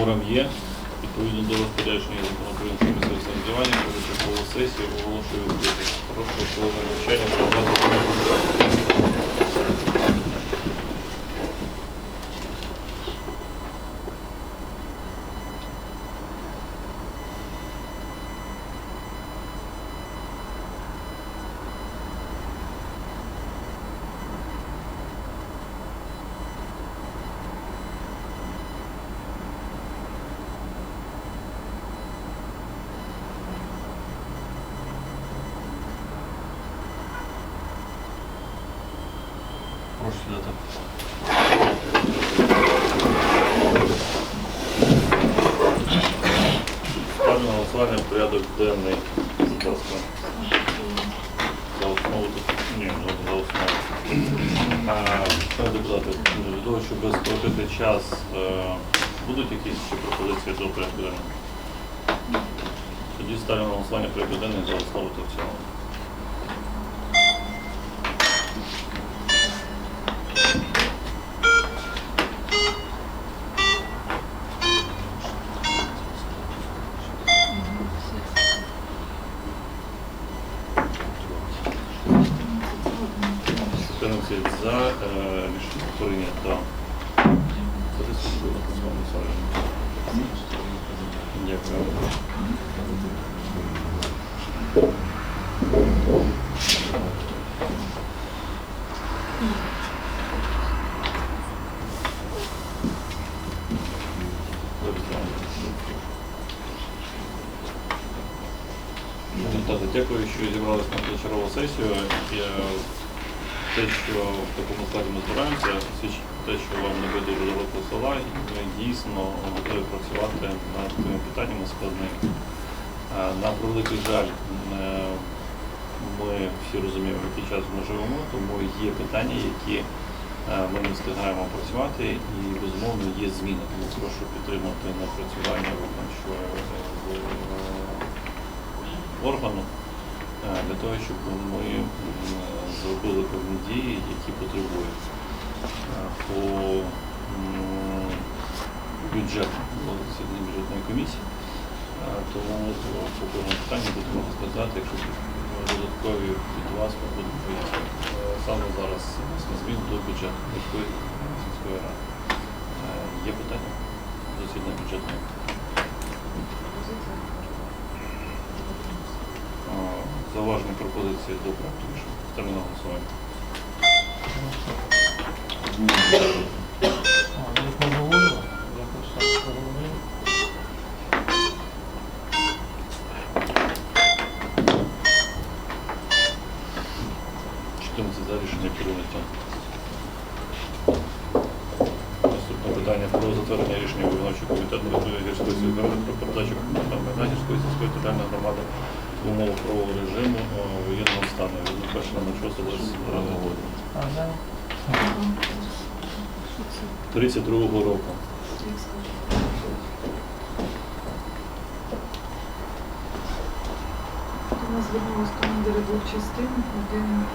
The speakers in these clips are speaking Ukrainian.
Форум є. Відповідно до розпорядження закону про самоврядування, позачергову сесію оголошую. Прошу навчання провести. Прошу сідати. Ставлю на голосування порядок денний. Будь. За основу ні, за основу. Пане депутати, для того, щоб скоротити час, е, будуть якісь ще пропозиції до порядку денного? Тоді ставимо на голосування порядку денний за основу та в цілому. Чотирнадцять за е, рішення прийнято. Записуйте, будь ласка, Руслан Олександрович. Дякую. Депутати, дякую, що зібралися на чергову сесію. Те, що в такому складі ми збираємося, те, що вам не байдуже до року села, ми дійсно готові працювати над тими питаннями складними. Е, На превеликий жаль, е, ми всі розуміємо, який час ми живемо, тому є питання, які е, ми не встигаємо працювати, і безумовно є зміни. Тому прошу підтримати напрацювання виконавчого органу для того, щоб ми зробили певні дії, які потребують по бюджету, по засіданні бюджетної комісії. Тому по кожному питанню будемо розглядати, якщо додаткові від вас, ми будемо пояснювати. Саме зараз змін до бюджету міської сільської ради. Є питання засідання бюджетної? Зауважені пропозиції до проекту. Ставлю на голосування. А, ви їх не говорили? Я просто переговорив. Чотирнадцять за рішення прийнято. Наступне питання про затвердження рішення виконавчого комітету Верховної гірської сільської ради про передачу майна гірської сільської територіальної громади в умовах правового режиму е, воєнного стану. Від 1.06 року. А, да? 32-го року. У нас звернулись командири двох частин.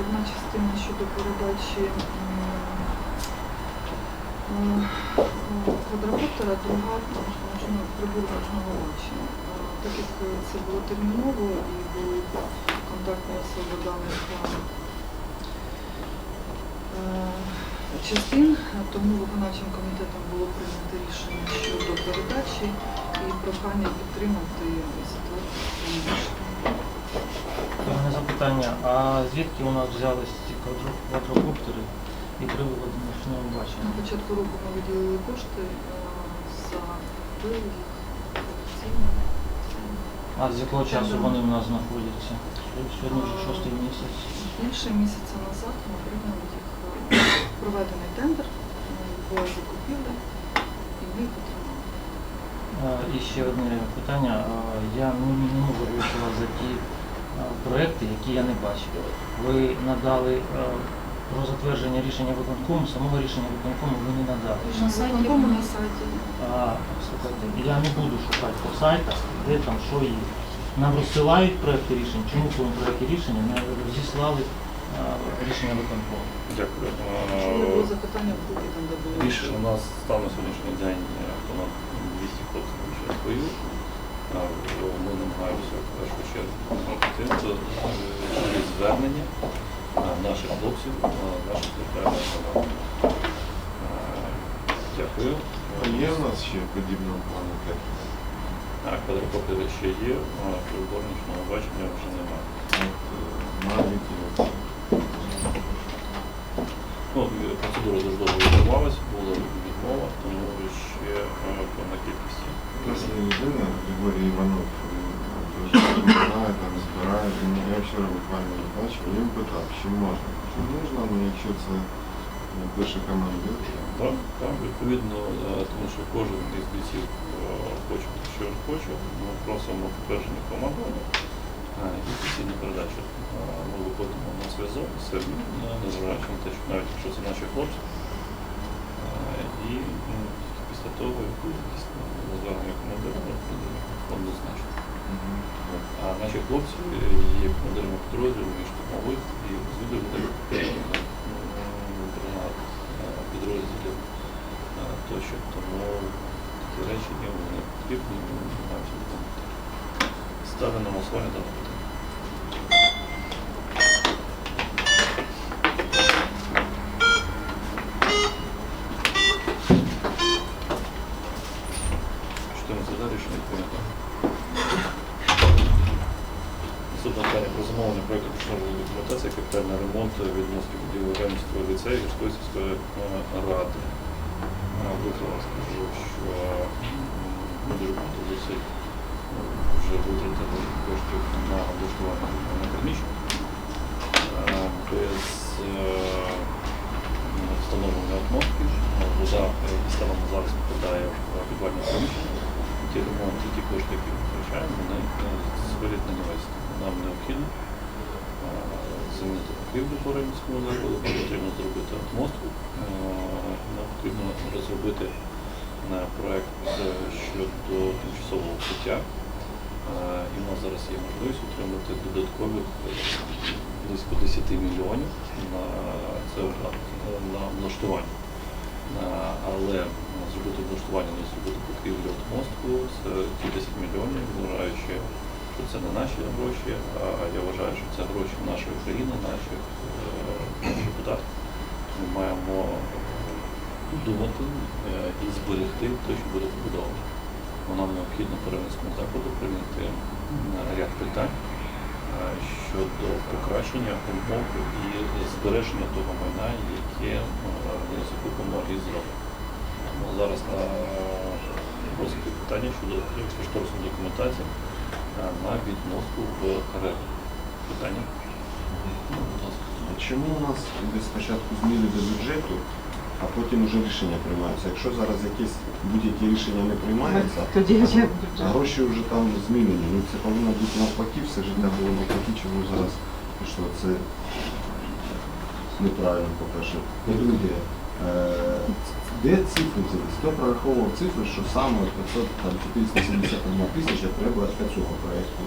Одна частина щодо передачі м, квадрокоптера, друга можна прибор ночного бачення. Е, Так як це було терміново і були контактні особи даних е, частин, тому виконавчим комітетом було прийнято рішення щодо передачі і прохання підтримати. У мене запитання, а звідки у нас взялись ці квадрокоптери і приводи нічного На бачення? початку року ми виділили кошти е, за вивід їх. А з якого часу вони у нас знаходяться? Сьогодні вже шостий місяць. Більше місяця назад ми прийняли їх е, проведений тендер, була закупівля, і ми їх отримали. І ще одне питання. Я не, не можу голосувати за ті проекти, які я не бачив. Ви надали про затвердження рішення виконкому, самого рішення виконкому ви не надали. На виконкому на сайті. А, слухайте, я не буду шукати по сайтах, де там що є. Нам розсилають проекти рішень, чому в тому проекті рішення не розіслали рішення виконкому. Дякую. Якщо не було запитання, в групі там, де були. Більше у нас став на сьогоднішній день е, понад 200 хлопців через бою. Ми намагаємося в першу чергу е, через звернення наших хлопців, наших територіальних громад. Дякую. А є в нас ще подібного плану техніки? А квадрокоптери ще є, а приборничного бачення вже немає. Е, навіть і оце. Ну, і процедура дуже довго відбувалася, була відмова, тому ще е, певна кількість. У нас є людина, Григорій Іванов, він дуже допомагає, там збирає, він, я вчора буквально не бачив, його питав, чи можна. Чи можна, ну якщо це е, перша командир, Так, так, відповідно, е, тому що кожен із бійців е, хоче, що він хоче. Ми просимо підтвердження командування і постійну передачу. Е, Ми виходимо на зв'язок з самі, незважаючи на те, що навіть якщо це наші хлопці. Е, І ну, після того якісь ну, звернення командира ми будемо. А наші хлопці є командирами підрозділів, і штурмових, і розвідувальних бригад, е, підрозділів е, тощо. Тому такі речі є вони потрібні, намагаємося допомогти. Ставлю на голосування дане питання. Чотирнадцять за рішення прийнято. Наступне питання про замовлення проєкту пошукової документації, капітальний ремонт відносно будівлі Ремського ліцею Гірської сільської е, ради. Е, Виклала скажу, що дуже багато е, вже витратили коштів на облаштування на приміщення. Без е, встановлення отмотки вода станом зараз попадає в підвальне приміщення. Ті ремонти, ті кошти, які ми втрачаємо, вони зводять на нівець. Нам необхідно замінити покрівлю по Ремському закладу, нам потрібно зробити отмостку, е, нам потрібно розробити е, проект е, щодо тимчасового. Е, І в нас зараз є можливість отримати додаткових е, близько 10 мільйонів на це на облаштування. Але зробити облаштування, не зробити покрівлю от мостку, це ті 10 мільйонів, вважаючи, що це не наші гроші, а я вважаю, що це гроші нашої країни, наших е, податків. Ми маємо думати е, і зберегти те, що буде побудовано. Нам необхідно по Рівненському закладу прийняти ряд питань е, щодо покращення умов і збереження того майна, яке е, ми закупимо і зробимо. Зараз на розгляді питання щодо кошторисної документації е, на відноску в РЕВ. Питання? Ну, будь ласка. А Чому у нас десь спочатку зміни до бюджету, а потім вже рішення приймаються? Якщо зараз якісь будь-які рішення не приймаються, Тоді вже а бюджет. гроші вже там змінені. Ну це повинно бути навпаки, все життя було навпаки, чому зараз пішло. Це неправильно, по-перше. По-друге, е, де цифри взялись? Хто прораховував цифри, що саме 500, там, 471 тисяча треба для цього проєкту?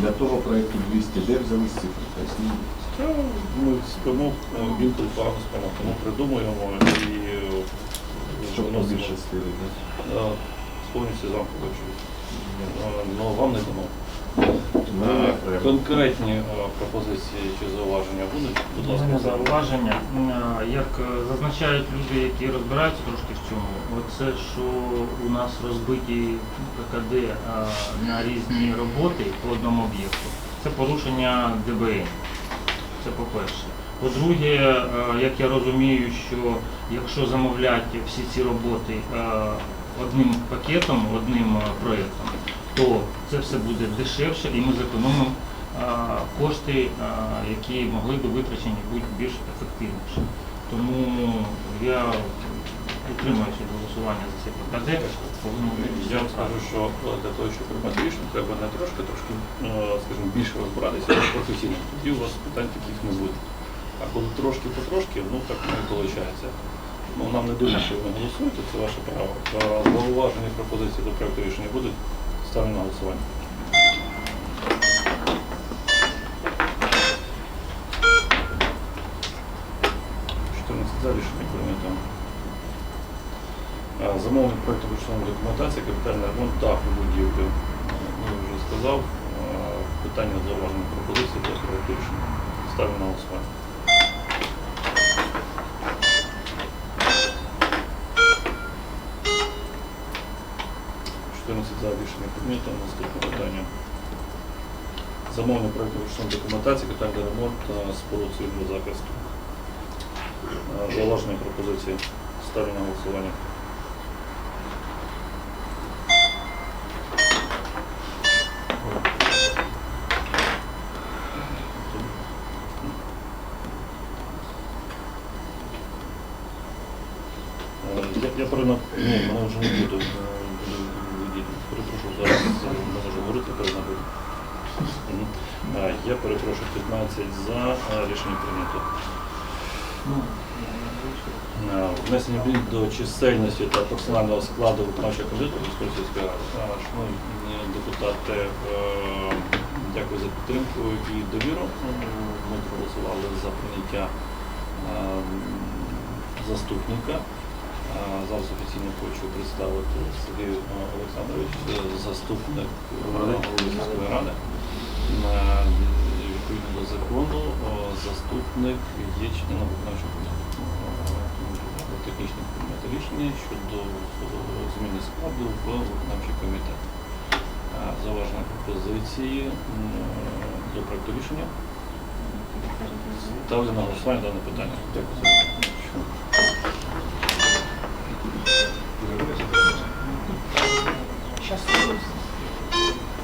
Для того проєкту 200, де взялись цифри? Поясніть. Ми спимо, е, інколи погано спимо, тому придумуємо і е, Щоб виносимо. побільше стили, так? Е, Повністю з вами погоджуюсь. Е, Ну, вам не дано. Е. Конкретні е, пропозиції чи зауваження будуть? Будь ласка, зауваження. Як е, зазначають люди, які розбираються трошки в цьому, оце, що у нас розбиті ККД а, на різні роботи по одному об'єкту, це порушення ДБН. Це по-перше. По-друге, як я розумію, що якщо замовляти всі ці роботи одним пакетом, одним проєктом, то це все буде дешевше і ми зекономимо кошти, які могли би витрачені бути більш ефективніше. Тому я утримуюся голосування за цей ПКД. Я вам скажу, що е, для того, щоб приймати рішення, треба не трошки, трошки, е, скажімо, більше розбиратися професійно. Тоді у вас питань таких не буде. А коли трошки потрошки, ну так не виходить. Ну, нам не дивно, що ви голосуєте, це ваше право. Е, Зауваження і пропозиції до проекту рішення будуть Ставлю на голосування. А, а, а, за рішення прийнято. Замовник проєкту ручної документації, капітальний ремонт та будівлі. Я вже сказав. Питання зауваження пропозиції та проєкту рішення. Ставлю на голосування. Чотирнадцять за рішення прийнято. Наступне питання. Замовник проєкту вручної документації, капітальний ремонт та споруд цивільного захисту. Е, Зауваження пропозиції. Ставлю на голосування. Е, Я, я перена... Ні, мене вже не буду. Перепрошую, зараз е, не можу говорити, перенабив. Е, Я перепрошую, 15 за е, рішення прийнято. Внесення змін до чисельності та персонального складу виконавчого комітету Військової Шановні депутати, дякую за підтримку і довіру. Ми проголосували за прийняття заступника. Зараз офіційно хочу представити Сергій Олександрович, е, заступник голови ради. Е, Відповідно до закону, заступник є членом виконавчого комітету. Е, Тому технічне прийняти рішення щодо зміни складу в виконавчий комітет. Е, пропозиції до проекту рішення. Ставлю на голосування дане питання. Дякую за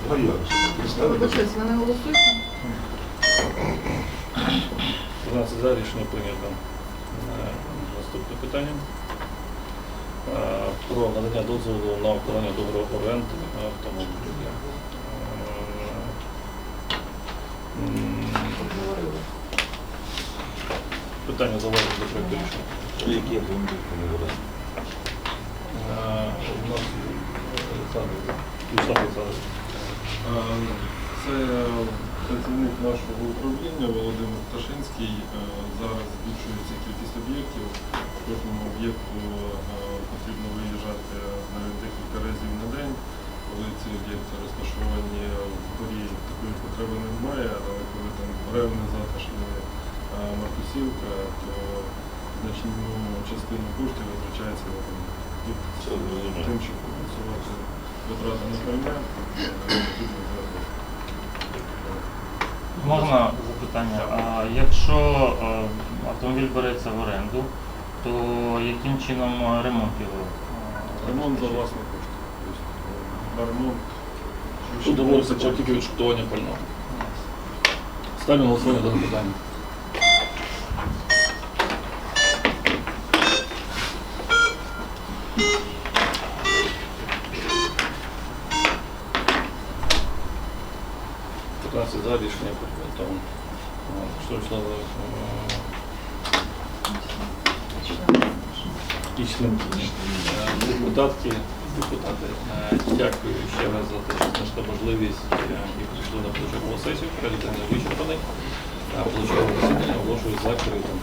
Вибачайте, ви не голосуєте? 12 за рішення прийнято. Е, Наступне питання. Е, Про надання дозволу на виконання договору оренди автомобіля. Е, Питання залежить до проекту рішення. Які автомобілі вони виростуть? Е, У нас Олександр Олександрович. Е, Це працівник нашого управління Володимир Пташинський. Е, Зараз збільшується кількість об'єктів. Кожному об'єкту е, потрібно виїжджати навіть декілька разів на день. Коли ці об'єкти розташовані в горі, такої потреби немає, але коли там ревне затишне Мартусівка, то значну частину коштів витрачається на тим, витрати на пальне. е, потрібно взяти. Можна запитання? А якщо е, автомобіль береться в оренду, то яким чином е, ремонт його? е, Ремонт за власні кошти. Тобто, на ремонт. Тут доводиться тільки відшкодування пального. Ставлю голосування дане питання. За рішення прийнято. Е, Що йшло і член е, депутатки, депутати. е, Дякую ще раз за те, що знайшли можливість е, і прийшли на початку сесію. Перед вичерпаний, а. Позачергове засідання оголошую закритим.